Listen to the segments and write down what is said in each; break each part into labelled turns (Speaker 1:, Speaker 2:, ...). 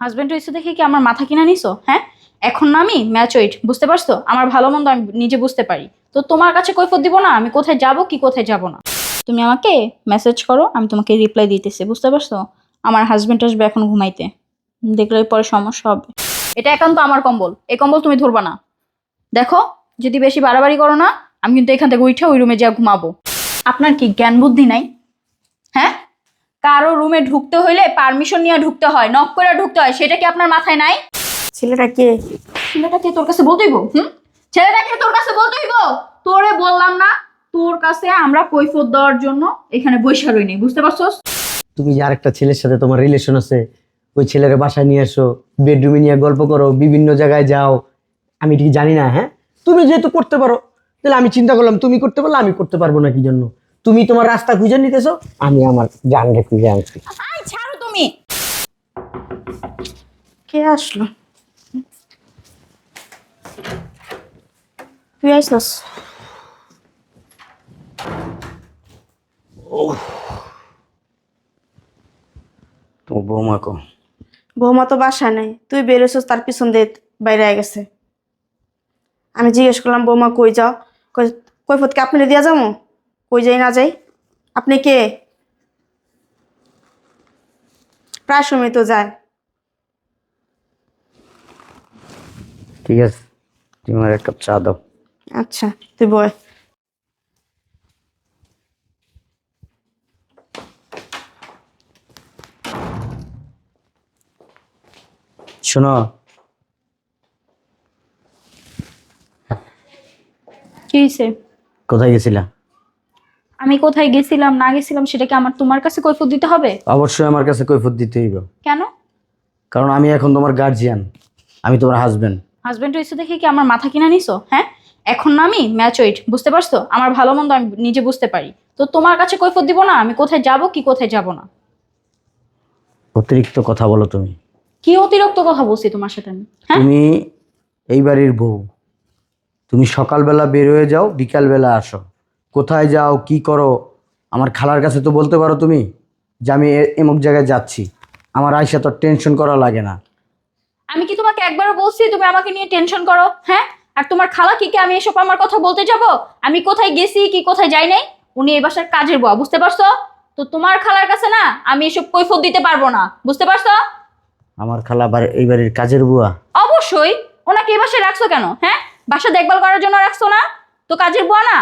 Speaker 1: Husband হয়েছে দেখে কি আমার মাথা কিনা নিছো? হ্যাঁ? এখন না আমি ম্যাচ ওয়েট বুঝতে পারছ? আমার ভালো মন্দ আমি নিজে বুঝতে পারি। তো তোমার কাছে কৈফত দিব না? আমি কোথায় যাব, কি কোথায় যাব না? তুমি আমাকে মেসেজ করো, আমি তোমাকে রিপ্লাই দিতেছি, বুঝতে পারছ? আমার হাজব্যান্ড আসবে এখন ঘুমাইতে। দেখলে পরে সমস্যা হবে। এটা একান্ত আমার কম্বল। এই কম্বল তুমি ধরবা না। দেখো, যদি বেশি বাড়াবাড়ি করো না, আমি কিন্তু এখান থেকে উঠে ওই রুমে যা ঘুমাবো। আপনার কি জ্ঞান বুদ্ধি নাই? হ্যাঁ? কারও রুমে ঢুকতে হইলে পারমিশন নিয়ে ঢুকতে হয় নক করে ঢুকতে হয় সেটা কি আপনার মাথায় নাই?
Speaker 2: ছেলেটা কে?
Speaker 1: ছেলেটাকে তোর কাছে বলতেইব হুম? ছেলেটাকে তোর কাছে বলতেইব তোরে বললাম না তোর কাছে আমরা কৈফত দেওয়ার জন্য এখানে বৈশা রইনি বুঝতে পারছস?
Speaker 3: তুমি যে আরেকটা ছেলের সাথে তোমার রিলেশন আছে ওই ছেলের বাসায় নিয়ে আসো বেডরুমে নিয়ে গল্প করো বিভিন্ন জায়গায় যাও আমি ঠিক জানি না হ্যাঁ? তুমি যেহেতু করতে পারো তাহলে আমি চিন্তা করলাম তুমি করতে পারলে আমি করতে পারব না কি জন্য? তুমি তোমার রাস্তা খুঁজে নিতেছো আমি আমার জানকে খুঁজে আনছি।
Speaker 1: আই ছাড়ো তুমি।
Speaker 2: কে আসলো? তুই আইসস
Speaker 3: তো বৌমা কো?
Speaker 2: বৌমা তো বাসায় নেই। তুই বেরোছিস তার পিছন দিয়ে বাইরে আয় গেছে। আমি জিজ্ঞেস করলাম বৌমা কই যাও? কই কৈফতকে আপনি দিয়া যাব? কই যাই না যাই? আপনি কে? প্রায় সময় তো যায়।
Speaker 3: ঠিক আছে তুমি আমার এক কাপ চা দাও।
Speaker 2: আচ্ছা তুই বয়।
Speaker 3: শোনো।
Speaker 1: কি হয়েছে
Speaker 3: কোথায় গেছিলা?
Speaker 1: আমি কোথায় গেছিলাম না গেছিলাম সেটা কি আমার তোমার কাছে কৈফত দিতে হবে?
Speaker 3: অবশ্যই আমার কাছে কৈফত দিতে হইব।
Speaker 1: কেন?
Speaker 3: কারণ আমি এখন তোমার গার্জিয়ান আমি তোমার হাজবেন্ড
Speaker 1: হাজব্যান্ড হয়েছে দেখে কি আমার মাথা কিনা নিছো হ্যাঁ? এখন না আমি ম্যাচ ওয়েট বুঝতে পারছ? আমার ভালো মন্দ আমি নিজে বুঝতে পারি। তো তোমার কাছে কৈফত দিব না আমি কোথায় যাব কি কোথায় যাব না?
Speaker 3: অতিরিক্ত কথা বলো তুমি।
Speaker 1: কি অতিরিক্ত কথা বলছি তোমার সাথে আমি হ্যাঁ?
Speaker 3: তুমি এই বাড়ির বউ। তুমি সকালবেলা বের হয়ে যাও বিকালবেলা আসো। কোথায় যাও কি করো? আমার খালার কাছে তো বলতে পারো তুমি যে আমি এমুক জায়গায় যাচ্ছি। আমার আয়সা তো টেনশন করা লাগে না।
Speaker 1: আমি কি তোমাকে একবারও বলছি তুমি আমাকে নিয়ে টেনশন করো হ্যাঁ? আর তোমার খালা কি কি আমি এসব আমার কথা বলতে যাব? আমি কোথায় গেছি কি কোথায় যাই নাই? উনি এই বাসার কাজের বুয়া বুঝতে পারছ? তো তোমার খালার কাছে না আমি এসব কৈফত দিতে পারব না বুঝতে পারছ?
Speaker 3: আমার খালা এই বাড়ির কাজের বুয়া।
Speaker 1: অবশ্যই ওনাকে এই বাসায় রাখছো কেন হ্যাঁ? বাসা দেখভাল করার জন্য রাখছো না? তো কাজের বুয়া না?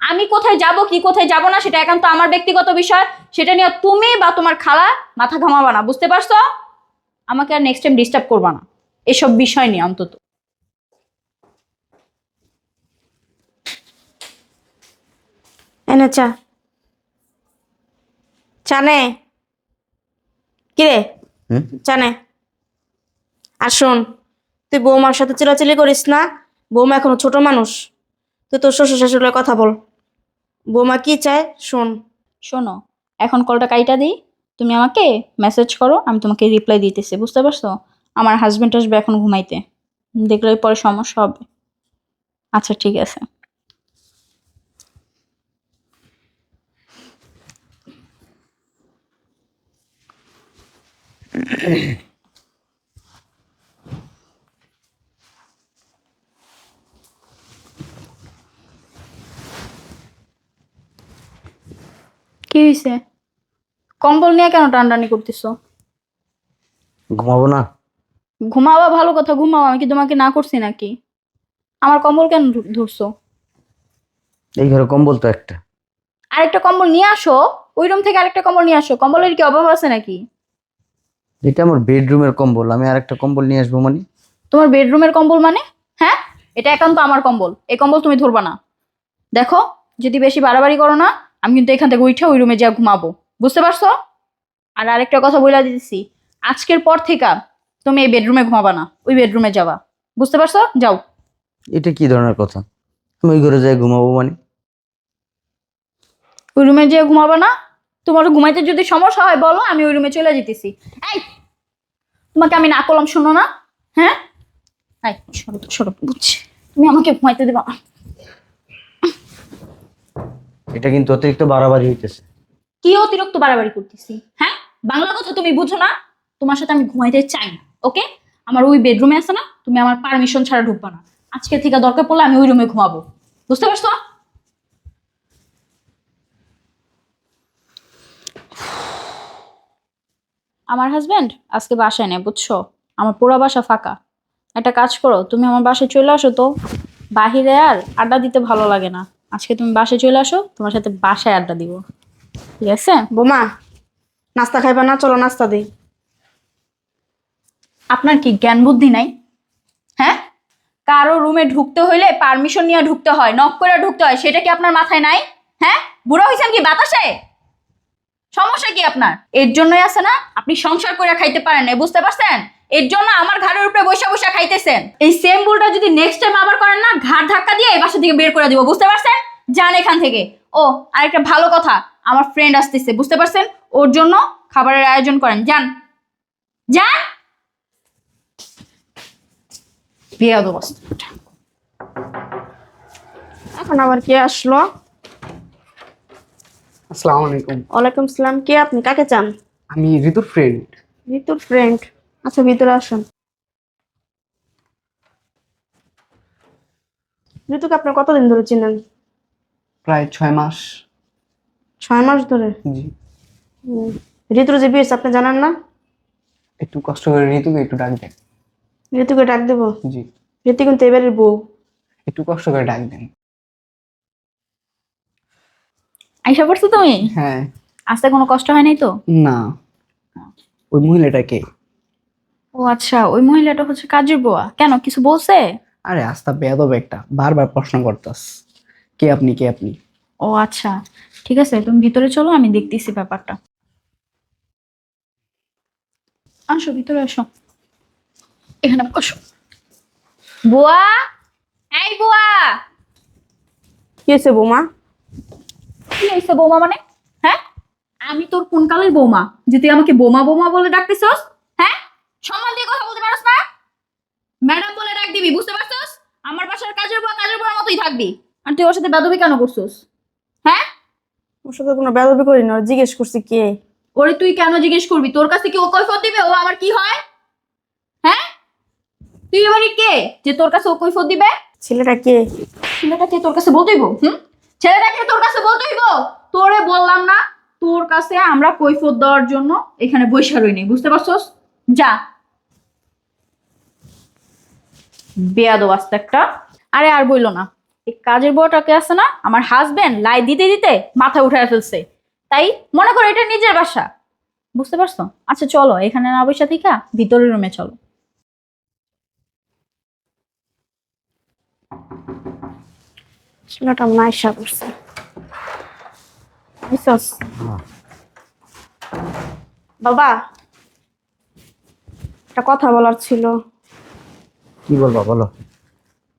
Speaker 1: আমি কোথায় যাব কি কোথায় যাব না সেটা একান্ত আমার ব্যক্তিগত বিষয়। সেটা নিয়ে তুমি বা তোমার খালা মাথা ঘামাবা না বুঝতে পারছ? আমাকে আর নেক্সট টাইম ডিস্টার্ব করবা না। এসব বিষয় নিয়ে অন্তত।
Speaker 2: এনে চা। চা নে। কিরে
Speaker 3: হুম?
Speaker 2: আর শোন তুই বৌমার সাথে চিলাচিলি করিস না। বৌমা এখনও ছোট মানুষ। তুই তোর শ্বশুর শাশুড়ির কথা বল। বৌমা কি চায়? শোন।
Speaker 1: শোনো, এখন কলটা কাইটা দিই। তুমি আমাকে মেসেজ করো, আমি তোমাকে রিপ্লাই দিতেছি, বুঝতে পারছ? আমার হাজব্যান্ড আসবে এখন ঘুমাইতে। দেখলে পরে সমস্যা হবে। আচ্ছা ঠিক আছে। কি হয়েছে কম্বল নিয়ে কেন টানটানি করতেছো?
Speaker 3: ঘুমাবো না।
Speaker 1: ঘুমাওয়া ভালো কথা ঘুমাও আমি কি তোমাকে না করছি নাকি? আমার কম্বল কেন ধরছো?
Speaker 3: এই ঘরে কম্বল তো একটা।
Speaker 1: আরেকটা কম্বল নিয়ে আসো ওই রুম থেকে আরেকটা কম্বল নিয়ে আসো। কম্বলের কি অভাব আছে নাকি?
Speaker 3: এটা আমার বেডরুমের কম্বল আমি আর একটা কম্বল নিয়ে আসব মানে।
Speaker 1: তোমার বেডরুমের কম্বল মানে? হ্যাঁ? এটা একান্ত আমার কম্বল এই কম্বল তুমি ধরবা না। দেখো যদি বেশি বাড়াবাড়ি করো না আমি কিন্তু এখান থেকে উঠে ওই রুমে যা ঘুমাবো। বুঝতে পারছ? আর আরেকটা কথা বলে দিতেছি আজকের পর থেকে তুমি এই বেডরুমে ঘুমাবা না ওই বেডরুমে যাবা। বুঝতে পারছ? যাও।
Speaker 3: এটা কি ধরনের কথা? আমি ওই ঘরে যাই ঘুমাবো মানে?
Speaker 1: ওই রুমে যেয়ে ঘুমাবে না? তোমার ঘুমাইতে যদি সমস্যা হয় বলো আমি ওই রুমে চলে যেতেছি। এই! তোমাকে আমি না করলাম শোনো না। হ্যাঁ? এই সরো তো সরো বুঝছি। তুমি আমাকে ঘুমাইতে দেবা।
Speaker 3: এটা কিন্তু অতিরিক্ত বাড়াবাড়ি হইতেছে।
Speaker 1: কি অতিরিক্ত বাড়াবাড়ি করতেছি? হ্যাঁ? বাংলা কথা তুমি বুঝো না, তোমার সাথে আমি ঘুমাইতে চাই না, ওকে? আমার ওই বেডরুমে আছে না, তুমি আমার পারমিশন ছাড়া ঢুকবা না। আজকে থেকে দরকার পড়লে আমি ওই রুমে ঘুমাবো। বুঝতে পারছ? আমার হাজবেন্ড আজকে বাসায় নেই, বুঝছ? আমার পুরো বাসা ফাঁকা। একটা কাজ করো, তুমি আমার বাসায় চলে আসো তো। বাহিরে আর আড্ডা দিতে ভালো লাগে না। আজকে তুমি বাসায় চলে আসো তোমার সাথে বাসায় আড্ডা দিব। ঠিক আছে?
Speaker 2: বোমা নাস্তা খাইবা না? চলো নাস্তা দিই।
Speaker 1: আপনার কি জ্ঞান বুদ্ধি নাই? হ্যাঁ? কারও রুমে ঢুকতে হইলে পারমিশন নিয়ে ঢুকতে হয় নক করে ঢুকতে হয় সেটা কি আপনার মাথায় নাই? হ্যাঁ? বুড়ো হয়েছেন কি বাতাসে? সমস্যা কি আপনার? এর জন্যই আছে না আপনি সংসার করে খাইতে পারেন না বুঝতে পারছেন? এর জন্য আমার ঘাড়ের উপরে বসে বসে খাইতেছেন। এই সেম ভুলটা যদি নেক্সট টাইম আবার করেন না ঘাড় ধাক্কা দিয়ে এই বাসা থেকে বের করে দিব বুঝতে পারছেন? যান এখান থেকে। ও আরেকটা ভালো কথা আমার ফ্রেন্ড আসতেছে বুঝতে পারছেন? ওর জন্য খাবারের আয়োজন করেন। যান। যান। বেয়াদ অবস্থা।
Speaker 2: এখন আবার কে আসলো?
Speaker 4: আসসালামু আলাইকুম।
Speaker 2: ওয়ালাইকুম সালাম কে আপনি? কাকে চান?
Speaker 4: আমি ঋতুর ফ্রেন্ড
Speaker 2: ঋতুর ফ্রেন্ড আচ্ছা ভিতরে আসুন। ঋতুকে আপনার কতদিন ধরে চিনেন?
Speaker 4: প্রায় ছয় মাস।
Speaker 2: ছয় মাস ধরে?
Speaker 4: জি।
Speaker 2: ঋতুর যে বিয়েছে আপনি জানেন না?
Speaker 4: একটু কষ্ট করে ঋতুকে একটু ডাক দেন।
Speaker 2: ঋতুকে ডাক দেবো?
Speaker 4: জি।
Speaker 2: ঋতু কিন্তু এবারের বউ।
Speaker 4: একটু কষ্ট করে ডাক দেন।
Speaker 1: আইসা পড়ছো তুমি?
Speaker 4: হ্যাঁ।
Speaker 1: আসতে কোনো কষ্ট হয় নাই তো?
Speaker 4: না। ওই মহিলাটাকে
Speaker 1: ও আচ্ছা ওই মহিলাটা হচ্ছে কাজের বুয়া। কেন কিছু বলছে?
Speaker 4: আরে আস্তা বেয়াদব একটা। বারবার প্রশ্ন করতাস। কে আপনি কে আপনি?
Speaker 1: ও আচ্ছা ঠিক আছে তুমি ভিতরে চলো আমি দেখতেছি ব্যাপারটা। আসো ভিতরে আসো। এখানে বসো। বুয়া? এই বুয়া!
Speaker 2: কি হয়েছে বৌমা?
Speaker 1: কি হয়েছে বৌমা মানে? হ্যাঁ? আমি তোর কোন কালের বৌমা? যে তুই আমাকে বোমা বোমা বলে ডাকতেছস? সম্মান দিয়ে কথা বলতে পারস না? ম্যাডাম বলে ডাক দিবি বুঝতে পারছস? আমার বাসার কাজের বুয়া কাজের বুয়ার মতোই থাকবি। আর তুই ওর সাথে বেদবি কেন করছস? হ্যাঁ?
Speaker 2: ওর সাথে কোনো বেদবি করি না জিজ্ঞেস করছি কে?
Speaker 1: ওরে তুই কেন জিজ্ঞেস করবি? তোর কাছে কি ও কৈফত দিবে? ও আমার কি হয়? হ্যাঁ? তুই এবারে কে? যে তোর কাছে ও কৈফত দিবে?
Speaker 2: ছেলেটা কে?
Speaker 1: ছেলেটা কে তোর কাছে বলতেইব হুম? ছেলেটা কে তোর কাছে বলতেইব তোরে বললাম না তোর কাছে আমরা কৈফত দেওয়ার জন্য এখানে বৈশা রইনি বুঝতে পারছস? যা বেয়াদো আস্তে একটা। আরে আর বইলো না। এই কাজের বউটাকে আছে না? আমার হাজবেন্ড লাই দিতে দিতে মাথা উঠায় ফেলছে। তাই মনে করো এটা নিজের বাসা। বুঝতে পারছ? আচ্ছা চলো এখানে না বসে থেকে ভিতরের রুমে চলো।
Speaker 2: ছেলেটা মাইশা করছে বাবা একটা কথা বলার ছিল।
Speaker 3: কি বলবা বলো।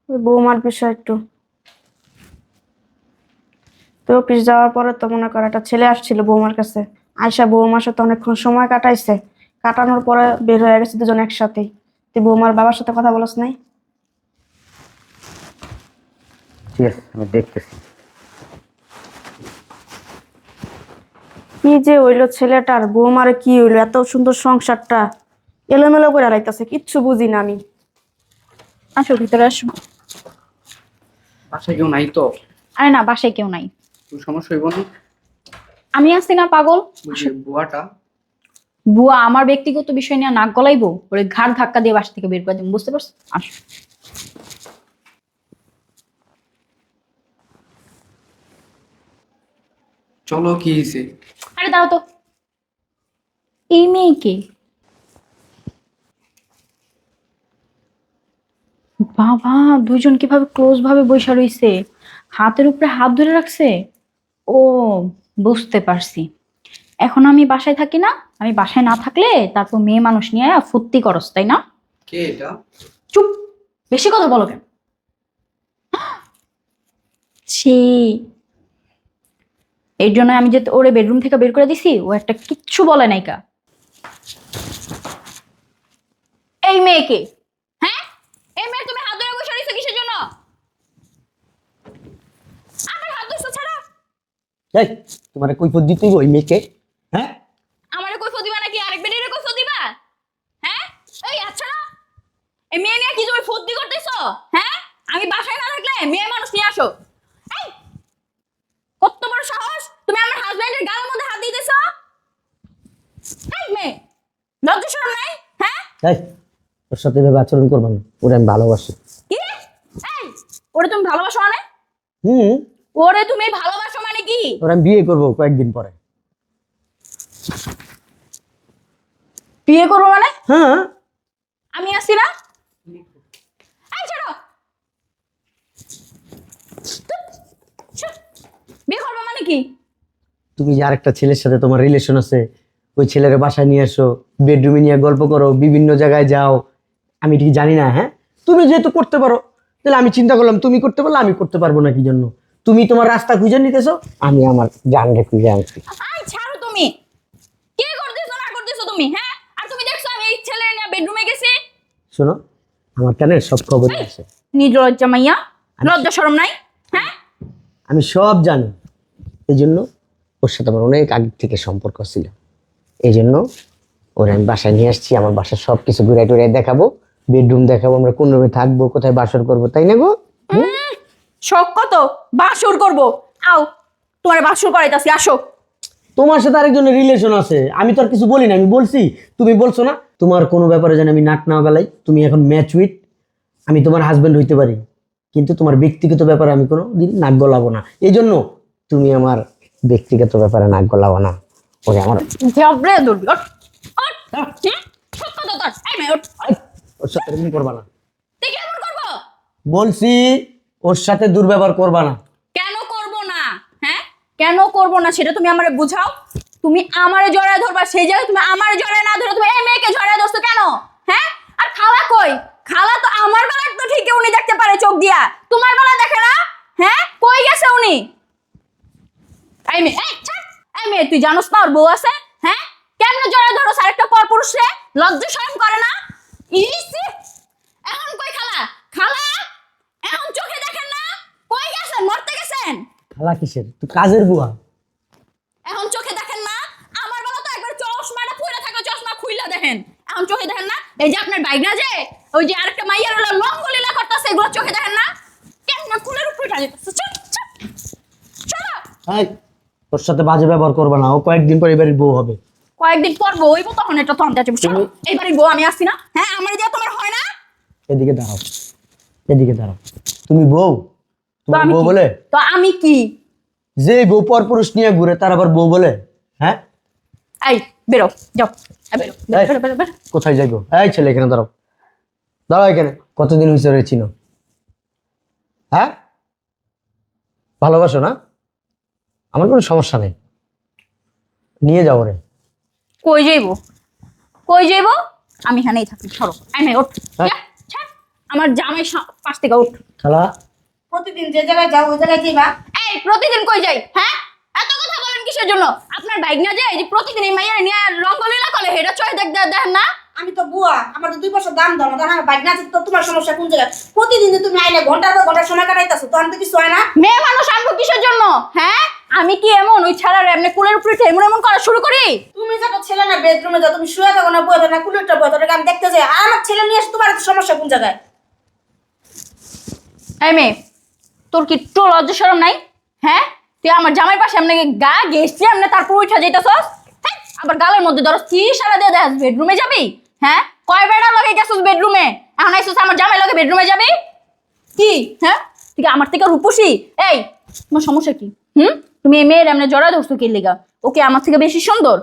Speaker 2: বৌমার বিষয় একটু। তো অফিস যাওয়ার পরে তো মনে করো একটা ছেলে আসছিল বৌমার কাছে। আয়সা বৌমার সাথে অনেকক্ষণ সময় কাটাইছে। কাটানোর পরে বের হয়ে গেছে দুজন একসাথেই। তুই বৌমার বাবার সাথে কথা বলস নাই?
Speaker 3: ঠিক আছে আমি দেখতেছি।
Speaker 2: কি যে হইল ছেলেটার বৌমারে কি হইল এত সুন্দর সংসারটা। এলোমেলো করে হারাইতেছে কিচ্ছু বুঝি না আমি।
Speaker 1: আসো ভিতরে আসো।
Speaker 4: বাসায় কেউ নাই তো?
Speaker 1: আরে না বাসায় কেউ নাই।
Speaker 4: কোনো সমস্যা হইব না?
Speaker 1: আমি আসছি না পাগল?
Speaker 4: বুয়াটা।
Speaker 1: বুয়া আমার ব্যক্তিগত বিষয় নিয়ে নাক গলাইবো? ওরে ঘাড় ধাক্কা দিয়ে বাসা থেকে বের করে দেবো বুঝতে পারছ? আসো।
Speaker 4: চলো কি হয়েছে
Speaker 1: আরে দাও তো। এই মেয়েকে? বাবা দুজন কীভাবে ক্লোজ ভাবে বসে রইছে? হাতের উপরে হাত ধরে রাখছে? ও বুঝতে পারছি। এখন আমি বাসায় থাকি না? আমি বাসায় না থাকলে তারপর মেয়ে মানুষ নিয়ে ফুর্তি করস তাই না?
Speaker 4: কে এটা?
Speaker 1: চুপ! বেশি কথা বলো কেন? ছি। এর জন্য আমি যে ওরে বেডরুম থেকে বের করে দিছি ও একটা কিচ্ছু বলে নাইকা এই মেয়েকে হ্যাঁ এই মেয়ে তুমি হাত ধরে বসে রইছো কিসের জন্য আমার হাত ধরছো ছাড়া
Speaker 3: এই তোমার কৈফত দিতেই ওই মেয়েকে হ্যাঁ?
Speaker 1: আমারে কই দিবা নাকি? আরেক বেডের কই দিবা? হ্যাঁ? এই মেয়ে নিয়ে কি তুমি ফুর্তি করতেছো? হ্যাঁ? আমি বাসায় না থাকলে মেয়ে মানুষ নিয়ে আসো। এই কত বড় সাহস! তুমি আমার হাজবেন্ডের গালের মধ্যে হাত দিতেছো? এই মেয়ে লজ্জা শরম নাই? হ্যাঁ?
Speaker 3: এই ওর সাথে এভাবে আচরণ করব না। ওরা আমি ভালোবাসি।
Speaker 1: কি এই ওরে তুমি ভালোবাসো মানে?
Speaker 3: হুম?
Speaker 1: ওরে তুমি ভালোবাসো মানে কি?
Speaker 3: ওরা আমি বিয়ে করব কয়েকদিন পরে।
Speaker 1: বিয়ে করব মানে?
Speaker 3: হ্যাঁ।
Speaker 1: আমি আসি না? এই ছাড়ো। বিয়ে করব মানে কি?
Speaker 3: তুমি যে আরেকটা ছেলের সাথে তোমার রিলেশন আছে ওই ছেলের বাসায় নিয়ে আসো বেডরুমে নিয়ে গল্প করো বিভিন্ন জায়গায় যাও। আমি ঠিক জানি না হ্যাঁ? তুমি যেহেতু করতে পারো তাহলে আমি চিন্তা করলাম তুমি করতে পারলে আমি করতে পারব না কি জন্য? তুমি তোমার রাস্তা খুঁজে নিতেছো আমি আমার জানরে খুঁজে আনছি।
Speaker 1: আই ছাড়ো তুমি। কি করতেছো না করতেছো তুমি হ্যাঁ? আর তুমি দেখছ আমি এই ছেলে নিয়ে বেডরুমে গেছি।
Speaker 3: শোনো আমার কানে সব খবরই আছে।
Speaker 1: নির্লজ্জা মাইয়া লজ্জা শরম নাই হ্যাঁ?
Speaker 3: আমি সব জানি। এই জন্য ওর সাথে আমার অনেক আগে থেকে সম্পর্ক ছিল। এই জন্য ওর আমি বাসায় নিয়ে আসছি আমার বাসার সব কিছু ঘুরে টুরে দেখাবো। বেডরুম দেখাবো আমরা কোন রুমে থাকব কোথায় বাসর করব তাই না গো?
Speaker 1: শখ কত? বাসুর করব। আও তোমার বাসুর করাইতাছি আসো।
Speaker 3: তোমার সাথে আরেকজনের রিলেশন আছে। আমি তো আর কিছু বলি না আমি বলছি তুমি বলছো না তোমার কোনো ব্যাপারে যেন আমি নাক না গালাই তুমি এখন ম্যাচ উইথ আমি তোমার হাজবেন্ড হইতে পারি। কিন্তু তোমার ব্যক্তিগত ব্যাপারে আমি কোনো দিন নাক গলাবো না। এই জন্য তুমি আমার ব্যক্তিগত ব্যাপারে নাক গলাবো না। ওরে আমার
Speaker 1: ওঠ ওঠ
Speaker 3: করবা না। বলছি ওর সাথে দুর্ব্যবহার করবা না।
Speaker 1: কেন করব না? হ্যাঁ? কেন করব না সেটা তুমি আমারে বুঝাও। তুমি আমারে জড়ায় ধরবা, সেই জায়গায় তুমি আমারে জড়ায় না ধরে তুমি এই মেয়েকে জড়ায় ধরছো কেন? হ্যাঁ? আর খালা কই? খালা তো আমার বেলা তো ঠিকই উনি দেখতে পারে চোখ দিয়া। তোমার বেলা দেখে না? হ্যাঁ? কই গেছে উনি? এই মেয়ে, এই ছাড়। এই মেয়ে, তুই জানোস না ওর বউ আছে? হ্যাঁ? কেমন জড়ায় ধরো আরেকটা পর পুরুষে লজ্জা শরম করে না? ইসি এখন কই খালা? খালা? এখন চোখে দেখেন না? কই গেছেন? মরতে গেছেন?
Speaker 3: খালা কিসের? তুই কাজের বুয়া।
Speaker 1: এখন চোখে দেখেন না? আমার বেলা তো একবার চশমাটা পুরে থাকে চশমা খুইলা দেখেন। এখন চোখে দেখেন না? এই যে আপনার বাইক না যে? ওই যে আরেকটা মাইয়ার হলো লঙ্গলীলা করতেছে এগুলো চোখে দেখেন না? কেন কুলের উপরে চল চলো
Speaker 3: এই, ওর সাথে বাজে ব্যবহার করবা না। ও কয়েকদিন পর এবারের বউ হবে।
Speaker 1: কয়েকদিন পর বইব তখন এটা যাচ্ছে চলো এইবারই বউ আমি আসছি না। হ্যাঁ আমার দিয়ে তোমার হয় না?
Speaker 3: এদিকে দাঁড়াও। এদিকে দাঁড়াও। তুমি বউ? তোমার বউ বলে?
Speaker 1: তো আমি কি?
Speaker 3: যে বউ পর পুরুষ নিয়ে ঘুরে তার আবার বউ বলে? হ্যাঁ?
Speaker 1: এই বেরো যাও।
Speaker 3: কোথায় যাইবো? এই ছেলে এখানে দাঁড়াও। দাঁড়াও এখানে কতদিন হয়েছে রে চিনো? হ্যাঁ? ভালোবাসো না? আমার কোনো সমস্যা নেই। নিয়ে যাও রে
Speaker 1: কই যাইব? কই যাইব? আমি এখানেই থাকি সরো। আই মে ওঠ।
Speaker 3: হ্যাঁ।
Speaker 1: আমার জামাই পাশ থেকে উঠ
Speaker 3: খালা।
Speaker 2: প্রতিদিন যে জায়গায় যাও ওই জায়গায় যাইবা।
Speaker 1: এই প্রতিদিন কই যাই? হ্যাঁ? এত কথা বলেন কিসের জন্য? আপনার বাইক না যায় যে প্রতিদিন এই মাইয়ার নিয়ে রঙ্গলীলা করে হেটা চয় দেখ দেখ- দেখেন না?
Speaker 2: আমি তো বুয়া আমার তো দুই বছর দাম দাও না তখন আমার বাইক না তো তোমার সমস্যা কোন জায়গায়? প্রতিদিন যে তুমি আইলে ঘণ্টার পর ঘণ্টা সময় কাটাইতেছো তখন তো কিছু হয় না?
Speaker 1: মেয়ে মানুষ আনব কিসের জন্য? হ্যাঁ? আমি কি এমন ওই ছাড়া এমনি কুলের উপরে এমন এমন করা শুরু করি?
Speaker 2: তুমি যখন ছেলে না বেডরুমে যাও তুমি শুয়ে থাকো না বয়ে না কুলেরটা বয়ে থাকো আমি দেখতে যাই। আর আমার ছেলে নিয়ে এসে তোমার সমস্যা কোন জায়গায়?
Speaker 1: এই মেয়ে, তোর কি একটু লজ্জা শরম নাই? হ্যাঁ? তুই আমার জামাই পাশে এমনি গা গেছি এমনি তারপর উঠা হ্যাঁ আবার গালের মধ্যে ধরো কি সারা দিয়ে দেখ বেডরুমে যাবি? হ্যাঁ? কয় বেড়া লগে গেছিস বেডরুমে? এখন আইসুস আমার জামাই লগে বেডরুমে যাবি? কি? হ্যাঁ? তুই আমার থেকে রূপসী? এই, তোমার সমস্যা কি? হুম? তুমি এই মেয়ের এমনি জড়া ধরছো কি লিগা? ওকে আমার থেকে বেশি সুন্দর?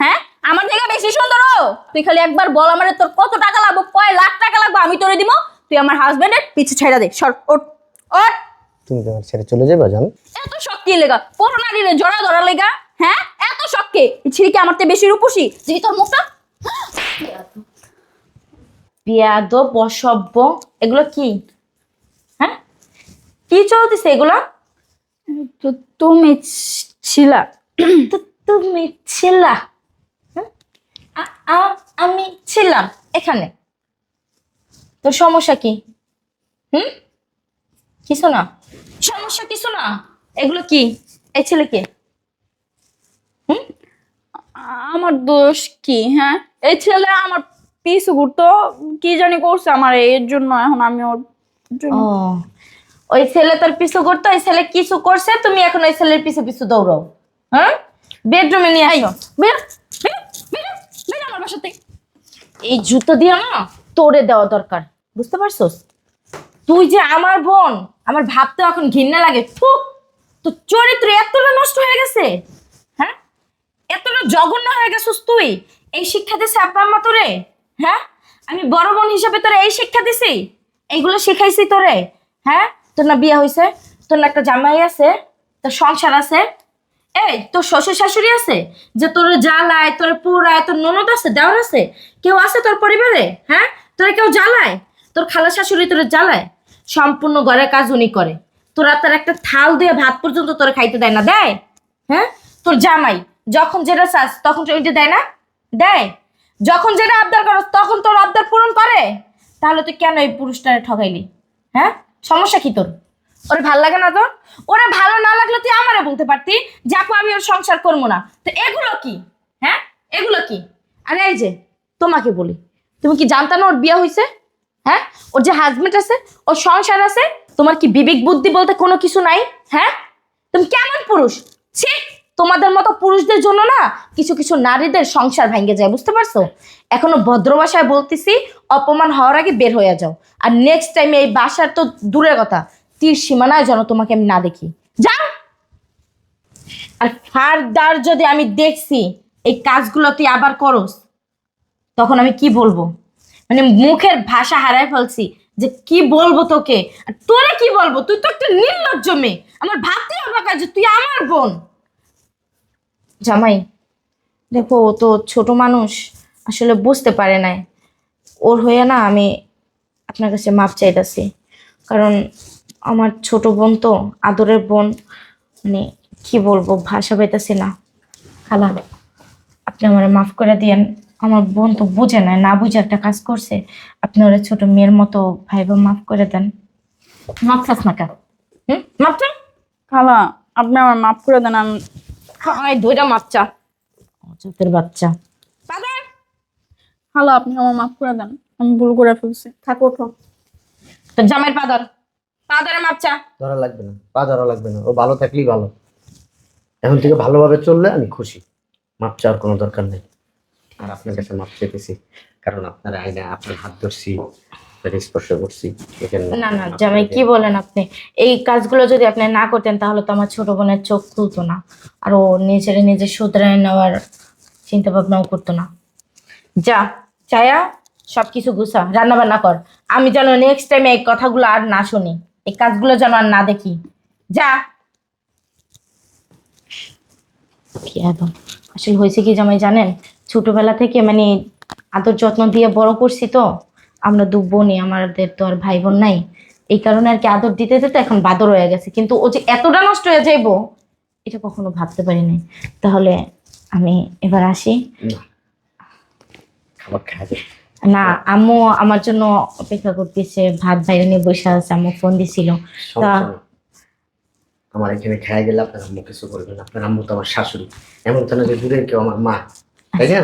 Speaker 1: হ্যাঁ? আমার থেকে বেশি সুন্দর ও? তুই খালি একবার বল আমার তোর কত টাকা লাগবে, কয় লাখ টাকা লাগবে, আমি তোরে দিব? তুই আমার হাজবেন্ডের পিছে ছেড়ে দে। সর ওঠ।
Speaker 3: তুমি তোমার ছেড়ে চলে যাবে জানো?
Speaker 1: এত শখ কি লেগা। পুরো নারীরে জড়া ধরা লেগা হ্যাঁ? এত শখ কে এই ছিরিকে আমার থেকে বেশি রূপসী? যে তোর মুখটা
Speaker 5: পেয়াদব অসভ্য। এগুলো কি? হ্যাঁ? কি চলতেছে এগুলো?
Speaker 1: তো তুমি ছিলা।
Speaker 5: তো তুমি ছিলা। আ- আমি ছিলাম এখানে। তোর সমস্যা কি? হুম? কিছু না। সমস্যা কিছু না। এগুলো কি? এই ছেলে কে হুম?
Speaker 1: আমার দোষ কি? হ্যাঁ? এই ছেলে আমার পিছু ঘুরতো কি জানি করছে আমার এর জন্য এখন আমি ওর জন্য।
Speaker 5: ওই ছেলে তোর পিছু করতো ওই ছেলে কিছু করছে তুমি এখন ওই ছেলের পিছু পিছু দৌড়াও। হ্যাঁ? বেডরুমে নিয়ে আসো।
Speaker 1: বেরো বেরো বেরো আমার বাসা থেকে
Speaker 5: এই জুতো দিয়ে না তোরে দেওয়া দরকার। বুঝতে পারছস? তুই যে আমার বোন, আমার ভাবতে এখন ঘৃণা লাগে। থুক তো চরিত্র এতটা নষ্ট হয়ে গেছে হ্যাঁ? এতটা জঘন্য হয়ে গেছিস তুই। এই শিক্ষা দিছে আব্বা আম্মা তোরে হ্যাঁ? আমি বড় বোন হিসেবে তোরে এই শিক্ষা দিছি। এইগুলো শিখাইছি তোরে হ্যাঁ? তোর না বিয়ে হয়েছে তোর না একটা জামাই আছে, তোর সংসার আছে। এই, তোর শ্বশুর শাশুড়ি আছে, যে তোর জ্বালায়, তোর পোড়ায়, তোর ননদ আছে দেওয়ার আছে। কেউ আছে তোর পরিবারে হ্যাঁ? তোর কেউ জ্বালায়? তোর খালা শাশুড়ি তোর জ্বালায়? সম্পূর্ণ ঘরের কাজ উনি করে। তোরা তার একটা থাল দিয়ে ভাত পর্যন্ত তোর খাইতে দেয় না, দেয়? হ্যাঁ? তোর জামাই, যখন যেটা চাস, তখন ওইটা দেয় না? দেয়? যখন যেটা আবদার করস, তখন তোর আবদার পূরণ করে? তাহলে তুই কেন এই পুরুষটারে ঠকাইলি? হ্যাঁ? সমস্যা কি তোর? ওরে ভালো লাগে না তোর? ওরে ভালো না লাগলে তুই আমারে বলতে পারতি যে, আপু, আমি ওর সংসার করব না। তো এগুলো কি? হ্যাঁ? এগুলো কি? আরে এই যে, তোমাকে বলি। তুমি কি জানতা না ওর বিয়ে হয়েছে হ্যাঁ? ওর যে হাজবেন্ড আছে, ওর সংসার আছে, তোমার কি বিবেক বুদ্ধি বলতে কোনো কিছু নাই? হ্যাঁ? তুমি কেমন পুরুষ? ছি, তোমাদের মতো পুরুষদের জন্য না কিছু কিছু নারীদের সংসার ভেঙে যায়, বুঝতে পারছ? এখনও ভদ্র ভাষায় বলতেছি, অপমান হওয়ার আগে বের হয়ে যাও। আর নেক্সট টাইম এই বাসার তো দূরের কথা, তীর সীমানায় যেন তোমাকে আমি না দেখি। যাও! আর ফারদার যদি আমি দেখছি, এই কাজগুলো তুই আবার করস, তখন আমি কি বলব? মানে মুখের ভাষা হারাই ফেলছি যে কি বলব তোকে? তোরে কি বলব? তুই তো একটা নির্লজ্জ মেয়ে। আমার ভাবতেই অবাক যে তুই আমার বোন। জামাই, দেখো ও তো ছোট মানুষ, আসলে বুঝতে পারে নাই। ওর হয়ে না আমি আপনার কাছে মাপ চাইতেছি। কারণ আমার ছোট বোন তো আদরের বোন মানে কি বলব, ভাষা পাইতেছি না। খালা, আপনি আমার মাফ করে দিয়েন। আমার বোন তো বুঝে না না বুঝে একটা কাজ করছে আপনি ওরা ছোট মেয়ের মতো ভাইবা মাফ করে দেন। মাফ চাস না কেন? হুম? মাফ চান
Speaker 1: খালা আপনি আমার মাফ করে দেন আমি
Speaker 5: খাই ধইরা মাপ চা। অজাতের বাচ্চা।
Speaker 1: খালা আপনি আমার মাফ করে দেন আমি ভুল করে ফেলছি।
Speaker 5: থাক ওঠো। তোর জামাইয়ের পাদর পাদরে মাপ চা।
Speaker 3: ধরা লাগবে না পা ধরা লাগবে না ও ভালো থাকলেই ভালো। এখন থেকে ভালোভাবে চললে আমি খুশি। মাপ চাওয়ার কোনো দরকার নেই। আর আপনার কাছে মাপ চেয়েছি কারণ আপনার আইনে আপনার হাত ধরছি স্পর্শ করছি
Speaker 5: না না জামাই কি বলেন আপনি? এই কাজগুলো যদি আপনি না করতেন তাহলে তো আমার ছোট বোনের চোখ খুলতো না। আর ও নিজের নিজে শুধরায় নেওয়ার চিন্তা ভাবনাও করতো না। যা চায়া সব কিছু গুছা রান্না বান্না কর। আমি যেন নেক্সট টাইম এই কথাগুলো আর না শুনি এই কাজগুলো যেন আর না দেখি। যা। আসলে হয়েছে কি জামাই জানেন? ছোটবেলা থেকে মানে আদর যত্ন দিয়ে বড় করছি তো আমরা দু বোনই আমাদের তো আর ভাই বোন নাই। এই কারণে আর কি আদর দিতে দিতে এখন বাদর হয়ে গেছে। কিন্তু ও যে এতটা নষ্ট হয়ে যাইবো এটা কখনো ভাবতে পারিনি তাহলে আমি এবার আসি।
Speaker 3: না।
Speaker 5: আম্মু আমার জন্য অপেক্ষা করতেছে ভাত বাইরে নিয়ে বসে আছে আম্মু ফোন দিছিল।
Speaker 3: তা আমার এখানে খেয়ে গেলে আপনার আম্মু কিছু করবেন আপনার আম্মু তো আমার শাশুড়ি। এমন তো না যে দূরের কেউ আমার মা। তাই না